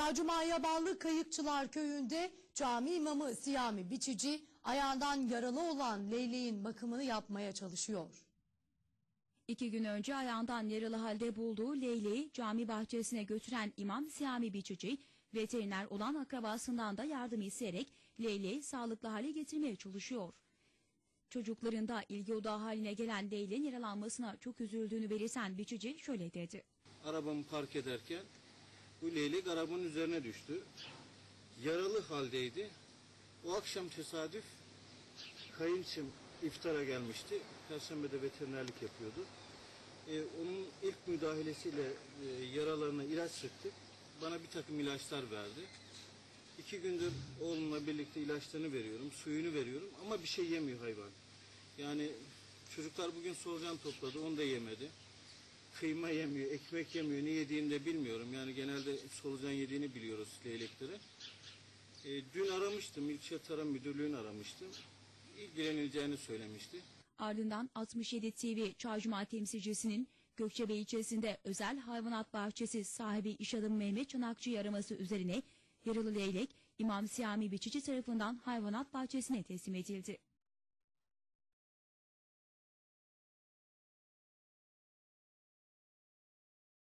Çağcuma'ya bağlı Kayıkçılar Köyü'nde cami imamı Siyami Biçici ayağından yaralı olan Leyleğin bakımını yapmaya çalışıyor. İki gün önce ayağından yaralı halde bulduğu Leyle'yi cami bahçesine götüren İmam Siyami Biçici, veteriner olan akrabasından da yardım isteyerek Leyle'yi sağlıklı hale getirmeye çalışıyor. Çocuklarında ilgi odağı haline gelen Leyle'nin yaralanmasına çok üzüldüğünü belirten Biçici şöyle dedi. Arabamı park ederken bu leylek arabanın üzerine düştü. Yaralı haldeydi. O akşam tesadüf kayınçım iftara gelmişti. Perşembe'de veterinerlik yapıyordu. Ee, onun ilk müdahalesiyle e, yaralarına ilaç sıktık. Bana bir takım ilaçlar verdi. İki gündür oğlumla birlikte ilaçlarını veriyorum, suyunu veriyorum ama bir şey yemiyor hayvan. Yani çocuklar bugün solucan topladı, onu da yemedi. Kıyma yemiyor, ekmek yemiyor, ne yediğini de bilmiyorum. Yani genelde solucan yediğini biliyoruz leylekleri. E, dün aramıştım, İlçe Tarım Müdürlüğü'nü aramıştım. İlgilenileceğini söylemişti. Ardından 67 TV Çağcuma temsilcisinin Gökçebey ilçesinde özel hayvanat bahçesi sahibi iş adamı Mehmet Çanakçı'yı araması üzerine yaralı leylek İmam Siyami Biçici tarafından hayvanat bahçesine teslim edildi.